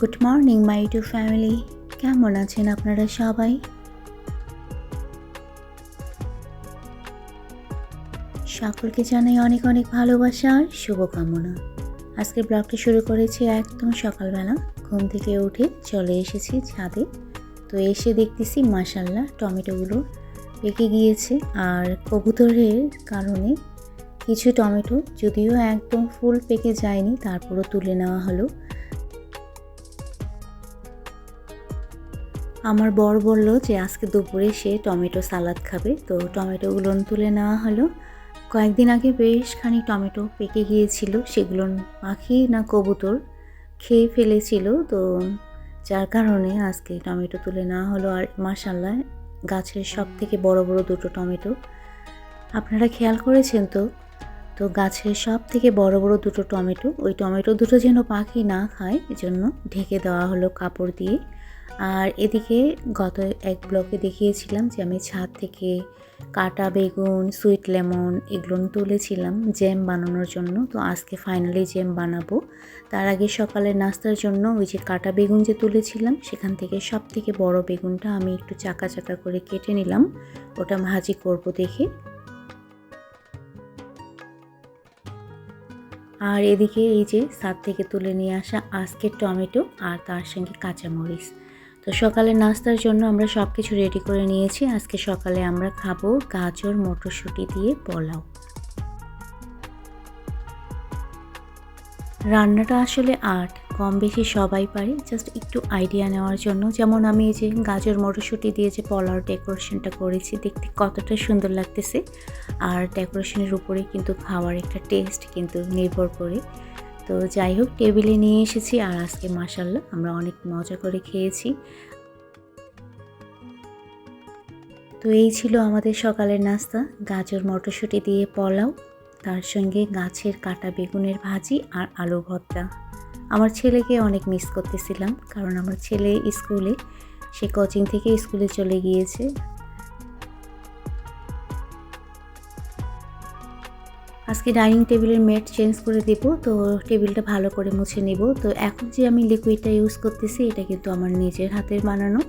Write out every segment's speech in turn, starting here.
Good morning my to family কেমন আছেন আপনারা সবাই? সকলকে জানাই অনেক অনেক ভালোবাসা আর শুভকামনা। আজকের ব্লগটি শুরু করেছি একদম সকালবেলা। ঘুম থেকে উঠে চলে এসেছি ছাদে। তো এসে দেখতেছি মাসাল্লাহ টমেটোগুলো পেকে গিয়েছে। আর কবুতরের কারণে কিছু টমেটো যদিও একদম ফুল পেকে যায়নি, তারপরও তুলে নেওয়া হলো। আমার বর বলল যে আজকে দুপুরে সে টমেটো সালাদ খাবে। তো টমেটোগুলো তুলে নেওয়া হলো। কয়েকদিন আগে বেশ খানি টমেটো পেকে গিয়েছিল, সেগুলো পাখি না কবুতর খেয়ে ফেলেছিল। তো যার কারণে আজকে টমেটো তুলে নেওয়া হলো। আর মাসাল্লাহ গাছের সব থেকে বড় বড় দুটো টমেটো। আপনারা খেয়াল করেছেন তো? তো গাছের সব থেকে বড় বড় দুটো টমেটো, ওই টমেটো দুটো যেন পাখি না খায়, এজন্য ঢেকে দেওয়া হলো কাপড় দিয়ে। আর এদিকে গত এক ব্লকে দেখিয়েছিলাম যে আমি ছাদ থেকে কাটা বেগুন সুইট লেমন এগুলো তুলেছিলাম জ্যাম বানানোর জন্য। তো আজকে ফাইনালি জ্যাম বানাবো। তার আগে সকালে নাস্তার জন্য ওই যে কাটা বেগুন যে তুলেছিলাম, সেখান থেকে সব থেকে বড় বেগুনটা আমি একটু চাকা চাকা করে কেটে নিলাম। ওটা ভাজি করব দেখে। আর এদিকে এই যে সাত থেকে তুলে নিয়ে আসা আজকের টমেটো আর তার সঙ্গে কাঁচামরিচ। তো সকালে নাস্তার জন্য আমরা সব কিছু রেডি করে নিয়েছি। আজকে সকালে আমরা খাব গাজর মটরশুঁটি দিয়ে পোলাও। রান্নাটা আসলে আর্ট কম বেশি সবাই পারে জাস্ট একটু আইডিয়া নেওয়ার জন্য। যেমন আমি এই যে গাজর মটরশুঁটি দিয়ে যে পোলাও ডেকোরেশনটা করেছি, দেখতে কতটা সুন্দর লাগতেছে। আর ডেকোরেশনের উপরে কিন্তু খাওয়ার একটা টেস্ট কিন্তু নির্ভর করে। তো যাই হোক, টেবিলে নিয়ে এসেছি আর আজকে মাসাল্লাহ আমরা অনেক মজা করে খেয়েছি। তো এই ছিল আমাদের সকালের নাস্তা। গাজর মটরশুঁটি দিয়ে পোলাও, তার সঙ্গে গাছের কাটা বেগুনের ভাজি আর আলু ভর্তা। আমার ছেলেকে অনেক মিস করতেছিলাম, কারণ আমার ছেলে স্কুলে, সে কোচিং থেকে স্কুলে চলে গিয়েছে। আজকে ডাইনিং টেবিলের মেট চেঞ্জ করে দেব, তো টেবিলটা ভালো করে মুছে নেব। তো এখন যে আমি লিকুইডটা ইউজ করতেছি, এটা কিন্তু আমার নিজের হাতের বানানো।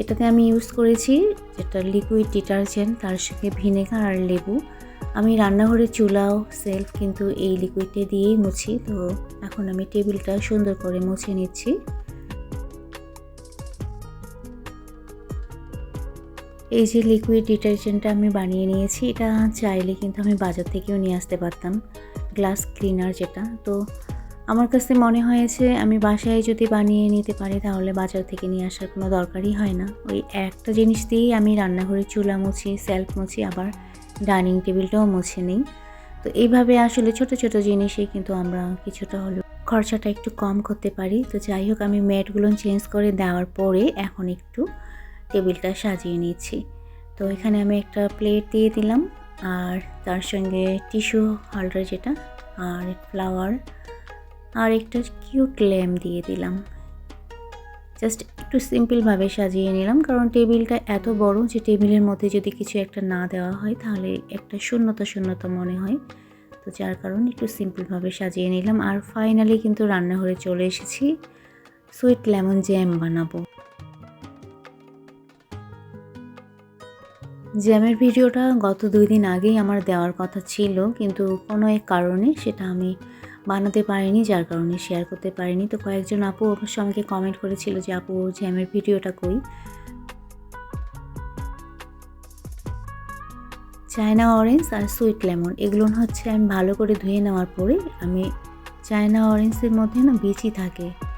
এটাতে আমি ইউজ করেছি যেটা লিকুইড ডিটারজেন্ট, তার সঙ্গে ভিনেগার আর লেবু। আমি রান্নাঘরের চুলাও, সেলফ কিন্তু এই লিকুইডটা দিয়েই মুছি, তো এখন আমি টেবিলটা সুন্দর করে মুছে নিচ্ছি। এই যে লিকুইড ডিটারজেন্টটা আমি বানিয়ে নিয়েছি, এটা চাইলে কিন্তু আমি বাজার থেকেও নিয়ে আসতে পারতাম গ্লাস ক্লিনার যেটা। তো আমার কাছে মনে হয়েছে আমি বাসায় যদি বানিয়ে নিতে পারি, তাহলে বাজার থেকে নিয়ে আসার কোনো দরকারই হয় না। ওই একটা জিনিস দিয়েই আমি রান্নাঘরে চুলা মুছি সেলফ মুছি, আবার ডাইনিং টেবিলটাও মুছে নিই। তো এইভাবে আসলে ছোট ছোট জিনিসে কিন্তু আমরা কিছুটা হলেও খরচাটা একটু কম করতে পারি। তো যাই হোক, আমি ম্যাটগুলো চেঞ্জ করে দেওয়ার পরে এখন একটু টেবিলটা সাজিয়ে নিচ্ছি। তো এখানে আমি একটা প্লেট দিয়ে দিলাম, আর তার সঙ্গে টিস্যু হোল্ডার যেটা, আর ফ্লাওয়ার, আর একটা কিউট ল্যাম্প দিয়ে দিলাম। জাস্ট একটু সিম্পলভাবে সাজিয়ে নিলাম, কারণ টেবিলটা এত বড় যে টেবিলের মধ্যে যদি কিছু একটা না দেওয়া হয়, তাহলে একটা শূন্যতা শূন্যতা মনে হয়। তো যার কারণে একটু সিম্পলভাবে সাজিয়ে নিলাম, আর ফাইনালি কিন্তু রান্নাঘরে চলে এসেছি, সুইট লেমন জ্যাম বানাবো। জ্যামের ভিডিওটা গত দুই দিন আগেই আমার দেওয়ার কথা ছিল, কিন্তু কোনো এক কারণে সেটা আমি বানাতে পারিনি, যার কারণে শেয়ার করতে পারিনি। তো কয়েকজন আপু অবশ্য আমাকে কমেন্ট করেছিল যে, আপু, জ্যামের ভিডিওটা কই? চায়না অরেঞ্জ আর সুইট লেমন এগুলো হচ্ছে আমি ভালো করে ধুয়ে নেওয়ার পরে আমি চায়না অরেঞ্জের মধ্যে না, বিচি থাকে।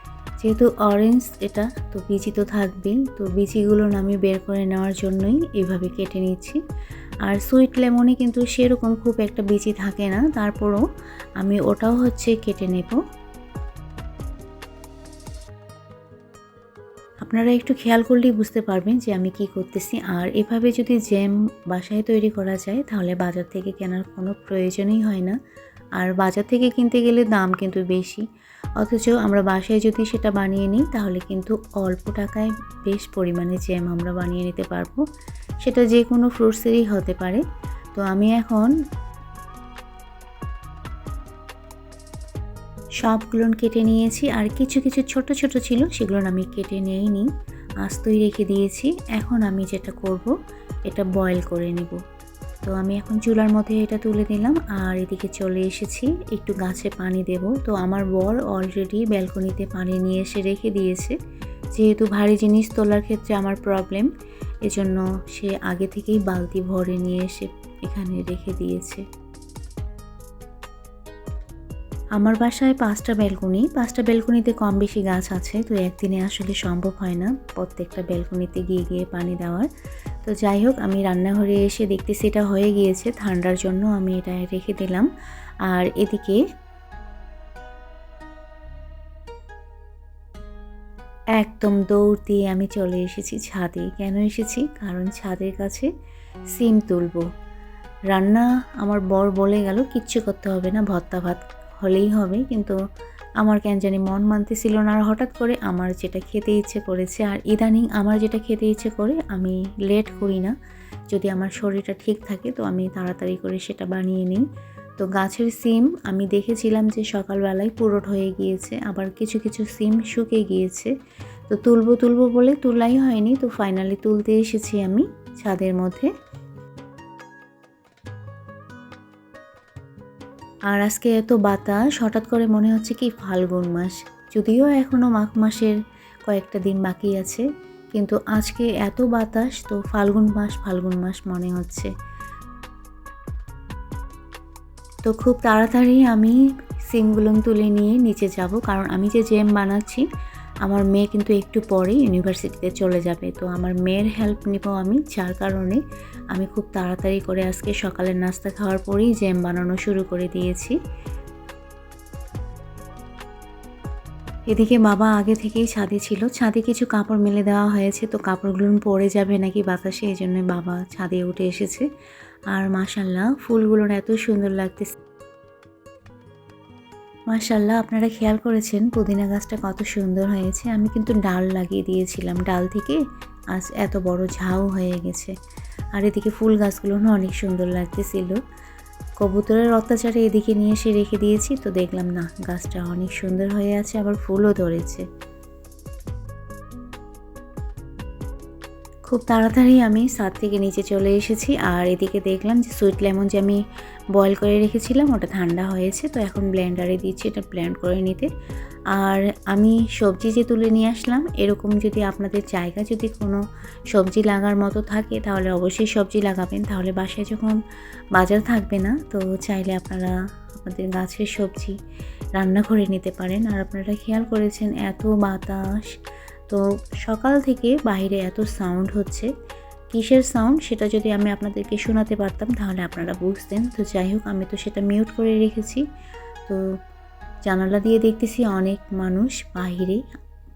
যেহেতু অরেঞ্জ এটা, তো বিচি তো থাকবেই, তো বিচিগুলো আমি বের করে নেওয়ার জন্যই এভাবে কেটে নিচ্ছি। আর সুইট লেমনে কিন্তু সেরকম খুব একটা বিচি থাকে না, তারপরও আমি ওটাও হচ্ছে কেটে নেব। আপনারা একটু খেয়াল করলেই বুঝতে পারবেন যে আমি কি করতেছি। আর এভাবে যদি জ্যাম বাসায় তৈরি করা যায়, তাহলে বাজার থেকে কেনার কোনো প্রয়োজনই হয় না। আর বাজার থেকে কিনতে গেলে দাম কিন্তু বেশি। অথচ আমরা বাসায় যদি সেটা বানিয়ে নিই, তাহলে কিন্তু অল্প টাকায় বেশ পরিমাণে জ্যাম আমরা বানিয়ে নিতে পারব। সেটা যে কোনো ফ্রুটসেরই হতে পারে। তো আমি এখন সবগুলো কেটে নিয়েছি। আর কিছু কিছু ছোট ছোট ছিল, সেগুলো আমি কেটে নিইনি। আস্তই রেখে দিয়েছি। এখন আমি যেটা করব, এটা বয়েল করে নেব। তো আমি এখন চুলার মধ্যে এটা তুলে দিলাম আর এদিকে চলে এসেছি, একটু গাছে পানি দেব। তো আমার বর অলরেডি ব্যালকনিতে পানি নিয়ে এসে রেখে দিয়েছে। যেহেতু ভারী জিনিস তোলার ক্ষেত্রে আমার প্রবলেম এজন্য সে আগে থেকেই বালতি ভরে নিয়ে এসে এখানে রেখে দিয়েছে। আমার বাসায় পাঁচটা ব্যালকনি পাঁচটা ব্যালকনিতে কম বেশি গাছ আছে, তো একদিনে আসলে সম্ভব হয় না প্রত্যেকটা ব্যালকনিতে গিয়ে গিয়ে পানি দেওয়ার। তো যাই হোক, আমি রান্নাঘরে এসে দেখতে সেটা হয়ে গিয়েছে। ঠান্ডার জন্য আমি এটা রেখে দিলাম। আর এদিকে একদম দৌড় দিয়ে আমি চলে এসেছি ছাদে। কেন এসেছি? কারণ ছাদের কাছে সিম তুলবো। রান্না আমার বর বলে গেল, কিচ্ছু করতে হবে না ভর্তা ভাত হলেই হবে, কিন্তু আমার কেন জানি মন মানতেছিল না। আর হঠাৎ করে আমার যেটা খেতে ইচ্ছে করেছে, আর ইদানিং আমার যেটা খেতে ইচ্ছে করে, আমি লেট করি না। যদি আমার শরীরটা ঠিক থাকে, তো আমি তাড়াতাড়ি করে সেটা বানিয়ে নিই। তো গাছের সিম, আমি দেখেছিলাম যে সকালবেলায় পুরোট হয়ে গিয়েছে, আবার কিছু কিছু সিম শুকে গিয়েছে। তো তুলবো তুলবো বলে তোলাই হয়নি, তো ফাইনালি তুলতে এসেছি আমি ছাদের মধ্যে। আর আজকে এত বাতাস, হঠাৎ করে মনে হচ্ছে কি ফাল্গুন মাস। যদিও এখনও মাঘ মাসের কয়েকটা দিন বাকি আছে, কিন্তু আজকে এত বাতাস তো ফাল্গুন মাস ফাল্গুন মাস মনে হচ্ছে। তো খুব তাড়াতাড়ি আমি সিমগুলো তুলে নিয়ে নিচে যাব, কারণ আমি যে জেম বানাচ্ছি আমার মেয়ে কিন্তু একটু পরেই ইউনিভার্সিটিতে চলে যাবে। তো আমার মেয়ের হেল্প নিব আমি, যার কারণে আমি খুব তাড়াতাড়ি করে আজকে সকালের নাস্তা খাওয়ার পরেই জ্যাম বানানো শুরু করে দিয়েছি। এদিকে বাবা আগে থেকেই ছাদে ছিল, ছাদে কিছু কাপড় মেলে দেওয়া হয়েছে, তো কাপড়গুলো পরে যাবে নাকি বাতাসে এই জন্য বাবা ছাদে উঠে এসেছে। আর মাসাল্লাহ ফুলগুলোর এত সুন্দর লাগতেছে। মাশাল্লাহ আপনারা খেয়াল করেছেন পুদিনা গাছটা কত সুন্দর হয়েছে? আমি কিন্তু ডাল লাগিয়ে দিয়েছিলাম, ডাল থেকে। আজ এত বড় ঝাউ হয়ে গেছে। আর এদিকে ফুল গাছগুলো না অনেক সুন্দর লাগতেছিল। কবুতরের অত্যাচারে এদিকে নিয়ে এসে রেখে দিয়েছি, তো দেখলাম না, গাছটা অনেক সুন্দর হয়ে আছে, আবার ফুলও ধরেছে। খুব তাড়াতাড়ি আমি ছাদ থেকে নিচে চলে এসেছি আর এদিকে দেখলাম যে সুইট লেমন যে আমি বয়েল করে রেখেছিলাম, ওটা ঠান্ডা হয়েছে, তো এখন ব্লেন্ডারে দিচ্ছি এটা ব্লেন্ড করে নিতে। আর আমি সবজি যে তুলে নিয়ে আসলাম, এরকম যদি আপনাদের জায়গা যদি কোনো সবজি লাগার মতো থাকে, তাহলে অবশ্যই সবজি লাগাবেন। তাহলে বাসায় যখন বাজার থাকবে না, তো চাইলে আপনারা আপনাদের গাছের সবজি রান্না করে নিতে পারেন। আর আপনারা খেয়াল করেছেন এত বাতাস তো সকাল থেকে বাইরে এত সাউন্ড হচ্ছে। কিসের সাউন্ড সেটা যদি আমি আপনাদেরকে শোনাতে পারতাম, তাহলে আপনারা বুঝতেন। তো যাই হোক, আমি তো সেটা মিউট করে রেখেছি। তো জানালা দিয়ে দেখতেছি অনেক মানুষ বাহিরে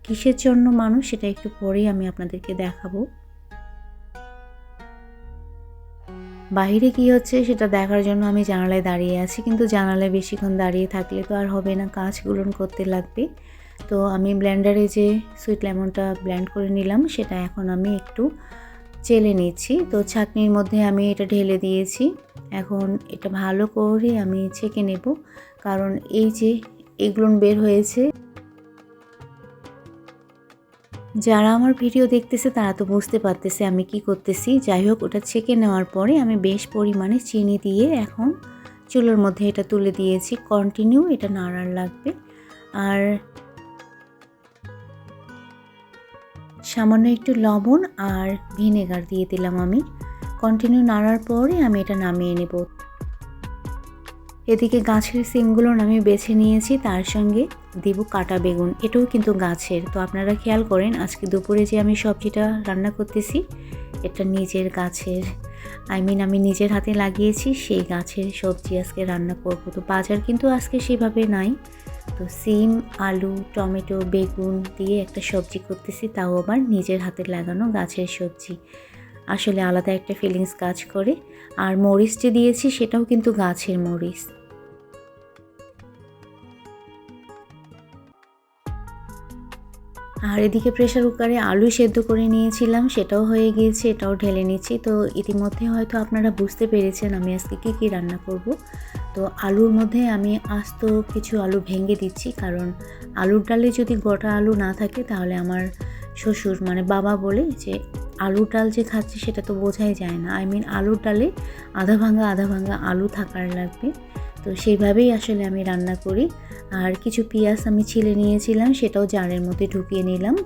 কিসের জন্য মানুষ? সেটা একটু পরেই আমি আপনাদেরকে দেখাবো। বাহিরে কি হচ্ছে সেটা দেখার জন্য আমি জানালায় দাঁড়িয়ে আছি, কিন্তু জানালায় বেশিক্ষণ দাঁড়িয়ে থাকলে তো আর হবে না কাজগুলো করতে লাগবে। তো আমি ব্লেন্ডারে যে সুইট লেমনটা ব্ল্যান্ড করে নিলাম, সেটা এখন আমি একটু চেলে নিচ্ছি। তো ছাকনির মধ্যে আমি এটা ঢেলে দিয়েছি। এখন এটা ভালো করে আমি ছেঁকে নেব, কারণ এই যে এগুলো বের হয়েছে, যারা আমার ভিডিও দেখতেছে তারা তো বুঝতে পারতেছে আমি কি করতেছি। যাই হোক, ওটা ছেঁকে নেওয়ার পরে আমি বেশ পরিমাণে চিনি দিয়ে এখন চুলোর মধ্যে এটা তুলে দিয়েছি। কন্টিনিউ এটা নাড়ার লাগবে। আর সামান্য একটু লবণ আর ভিনেগার দিয়ে দিলাম আমি। কন্টিনিউ নাড়ার পরে আমি এটা নামিয়ে নেব। এদিকে গাছের সিমগুলো আমি বেছে নিয়েছি, তার সঙ্গে দেব কাটা বেগুন। এটাও কিন্তু গাছের। তো আপনারা খেয়াল করেন, আজকে দুপুরে যে আমি সবজিটা রান্না করতেছি, এটা নিজের গাছের। আই মিন আমি নিজের হাতে লাগিয়েছি, সেই গাছের সবজি আজকে রান্না করব। তো বাজার কিন্তু আজকে সেভাবে নাই। তো সিম, আলু, টমেটো, বেগুন দিয়ে একটা সবজি করতেছি, তাও আবার নিজের হাতে লাগানো গাছের সবজি। আসলে আলাদা একটা ফিলিংস কাজ করে। আর মরিচ যে দিয়েছি, সেটাও কিন্তু গাছের মরিচ। আর এদিকে প্রেশার কুকারে আলু সেদ্ধ করে নিয়েছিলাম, সেটাও হয়ে গিয়েছে, এটাও ঢেলে নিচ্ছি। তো ইতিমধ্যে হয়তো আপনারা বুঝতে পেরেছেন আমি আজকে কী কী রান্না করব। তো আলুর মধ্যে আমি আস্ত কিছু আলু ভেঙে দিচ্ছি, কারণ আলুর ডালে যদি গোটা আলু না থাকে তাহলে আমার শ্বশুর মানে বাবা বলে যে আলুর ডাল যে খাচ্ছি সেটা তো বোঝাই যায় না। আই মিন আলুর ডালে আধা ভাঙা আধা ভাঙা আলু থাকার লাগবে। তো সেইভাবেই আসলে আমি রান্না করি। আর কিছু পেঁয়াজ আমি ছিলে নিয়েছিলাম, সেটাও জারের মধ্যে ঢুকিয়ে নিলাম।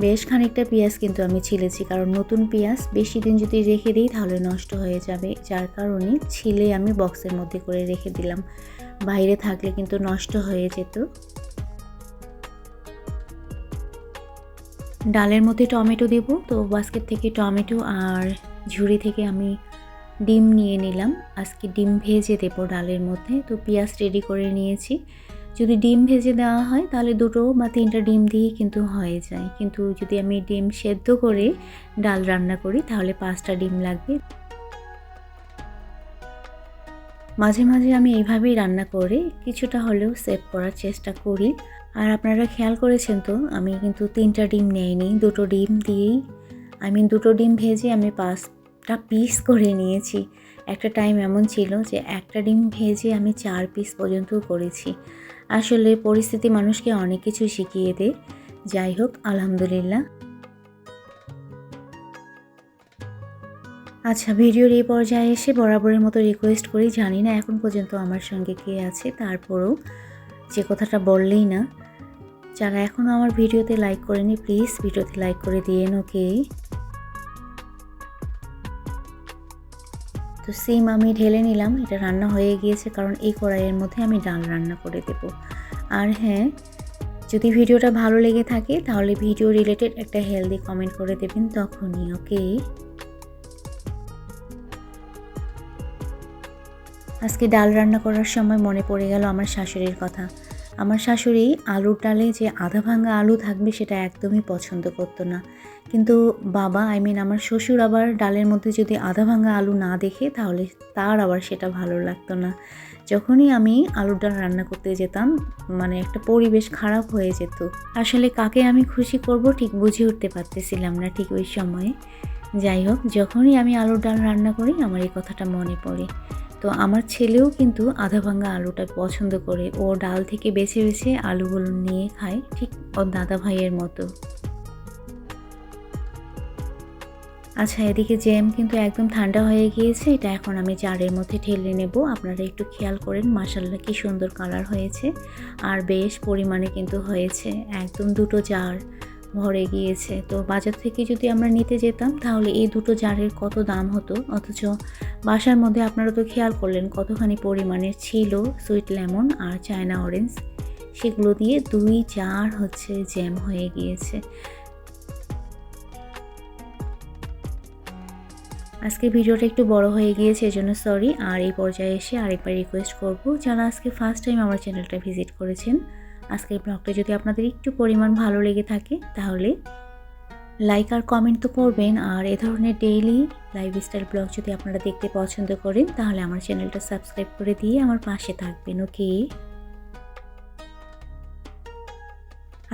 বেশ খানিকটা পেঁয়াজ কিন্তু আমি ছিলেছি, কারণ নতুন পেঁয়াজ বেশি দিন যদি রেখে দিই, তাহলে নষ্ট হয়ে যাবে। যার কারণে ছিলে আমি বক্সের মধ্যে করে রেখে দিলাম। বাইরে থাকলে কিন্তু নষ্ট হয়ে যেত। ডালের মধ্যে টমেটো দেব, তো বাস্কেট থেকে টমেটো আর ঝুড়ি থেকে আমি ডিম নিয়ে নিলাম। আজকে ডিম ভেজে দেবো ডালের মধ্যে। তো পেঁয়াজ রেডি করে নিয়েছি। যদি ডিম ভেজে দেওয়া হয়, তাহলে দুটো বা তিনটা ডিম দিয়েই কিন্তু হয়ে যায়। কিন্তু যদি আমি ডিম সেদ্ধ করে ডাল রান্না করি, তাহলে পাঁচটা ডিম লাগবে। মাঝে মাঝে আমি এইভাবেই রান্না করে কিছুটা হলেও সেভ করার চেষ্টা করি। আর আপনারা খেয়াল করেছেন তো, আমি কিন্তু তিনটা ডিম নেইনি, দুটো ডিম দিয়েই। আই মিন দুটো ডিম ভেজে আমি পাঁচটা পিস করে নিয়েছি। একটা টাইম এমন ছিল যে একটা ডিম ভেজে আমি চার পিস পর্যন্ত করেছি। আসলে পরিস্থিতি মানুষকে অনেক কিছু শিখিয়ে দেয়। যাই হোক, আলহামদুলিল্লাহ। আচ্ছা ভিডিওর এই পর্যায়ে এসে বরাবরের মতো রিকোয়েস্ট করি। জানি না এখন পর্যন্ত আমার সঙ্গে কে আছে, তারপরেও যে কথাটা বললেই না। যারা এখনও আমার ভিডিওতে লাইক করেনি প্লিজ ভিডিওতে লাইক করে দিয়েন ওকে তো সিম আমি ঢেলে নিলাম, এটা রান্না হয়ে গিয়েছে, কারণ এই কড়াইয়ের মধ্যে আমি ডাল রান্না করে দেব। আর হ্যাঁ যদি ভিডিওটা ভালো লেগে থাকে, তাহলে ভিডিও রিলেটেড একটা হেলদি কমেন্ট করে দেবেন তখনই ওকে আজকে ডাল রান্না করার সময় মনে পড়ে গেল আমার শাশুড়ির কথা। আমার শাশুড়ি আলুর ডালে যে আধা ভাঙা আলু থাকবে, সেটা একদমই পছন্দ করতো না। কিন্তু বাবা আই মিন আমার শ্বশুর আবার ডালের মধ্যে যদি আধা ভাঙা আলু না দেখে, তাহলে তার আবার সেটা ভালো লাগতো না। যখনই আমি আলুর ডাল রান্না করতে যেতাম মানে একটা পরিবেশ খারাপ হয়ে যেত। আসলে কাকে আমি খুশি করব ঠিক বুঝে উঠতে পারতেছিলাম না ঠিক ওই সময়ে। যাই হোক, যখনই আমি আলুর ডাল রান্না করি, আমার এই কথাটা মনে পড়ে। তো আমার ছেলেও কিন্তু আধা ভাঙ্গা আলুটা পছন্দ করে। ও ডাল থেকে বেছে বেছে আলুগুলো নিয়ে খায়, ঠিক ওর দাদা ভাইয়ের মতো। আচ্ছা এদিকে জ্যাম কিন্তু একদম ঠান্ডা হয়ে গিয়েছে। এটা এখন আমি জারের মধ্যে ঢেলে নেব। আপনারা একটু খেয়াল করেন মাসাল্লা কি সুন্দর কালার হয়েছে। আর বেশ পরিমাণে কিন্তু হয়েছে। একদম দুটো জার ভরে গিয়েছে। তো বাজার থেকে যদি আমরা নিতে যেতাম, তাহলে এই দুটো জারের কত দাম হতো? অথচ বাসার মধ্যে আপনারা তো খেয়াল করলেন, কতখানি পরিমাণের ছিল সুইট লেমন আর চায়না অরেঞ্জ। সেগুলো দিয়ে দুই জার হচ্ছে জ্যাম হয়ে গিয়েছে। আজকে ভিডিওটা একটু বড় হয়ে গিয়েছে, এজন্য সরি আর এই পর্যায়ে এসে আরেকবার রিকোয়েস্ট করব যারা আজকে ফার্স্ট টাইম আমার চ্যানেলটা ভিজিট করেছেন। আজকের ব্লগটা যদি আপনাদের একটু পরিমাণ ভালো লেগে থাকে, তাহলে লাইক আর কমেন্ট তো করবেন। আর এ ধরনের ডেইলি লাইফস্টাইল ব্লগ যদি আপনারা দেখতে পছন্দ করেন, তাহলে আমার চ্যানেলটা সাবস্ক্রাইব করে দিয়ে আমার পাশে থাকবেন ওকে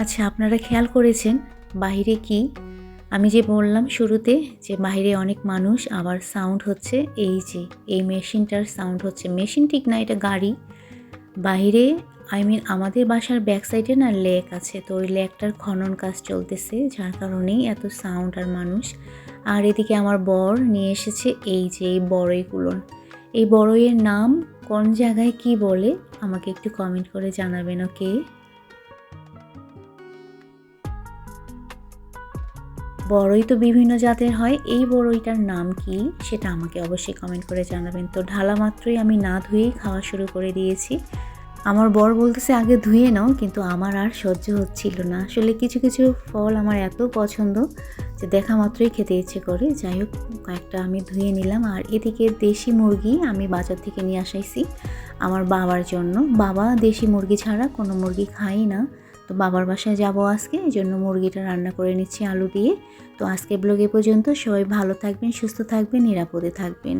আচ্ছা আপনারা খেয়াল করেছেন, বাইরে কি আমি যে বললাম শুরুতে যে বাইরে অনেক মানুষ, আবার সাউন্ড হচ্ছে এই যে, এই মেশিনটার সাউন্ড হচ্ছে। মেশিন ঠিক না, এটা গাড়ি। বাইরে আই মিন আমাদের বাসার ব্যাক সাইডে না লেক আছে, তো ওই লেকটার খনন কাজ চলতেছে, যার কারণেই এত সাউন্ড আর মানুষ। আর এদিকে আমার বর নিয়ে এসেছে এই যে, এই বড়ইগুলো। এই বড়ইয়ের নাম কোন জায়গায় কি বলে, আমাকে একটু কমেন্ট করে জানাবেন ওকে বড়ই তো বিভিন্ন জাতের হয়। এই বড়ইটার নাম কি সেটা আমাকে অবশ্যই কমেন্ট করে জানাবেন। তো ঢালা মাত্রই আমি না ধুয়েই খাওয়া শুরু করে দিয়েছি। আমার বর বলতেছে, আগে ধুয়ে নাও। কিন্তু আমার আর সহ্য হচ্ছিল না। আসলে কিছু কিছু ফল আমার এত পছন্দ যে দেখা মাত্রই খেতে ইচ্ছে করে। যাই হোক, কয়েকটা আমি ধুয়ে নিলাম। আর এদিকে দেশি মুরগি আমি বাজার থেকে নিয়ে আসাইছি আমার বাবার জন্য। বাবা দেশি মুরগি ছাড়া কোনো মুরগি খাই না। তো বাবার বাসায় যাব আজকে, এই জন্য মুরগিটা রান্না করে নিচ্ছি, আলু দিয়ে। তো আজকে ব্লগে পর্যন্ত সবাই ভালো থাকবেন, সুস্থ থাকবেন, নিরাপদে থাকবেন।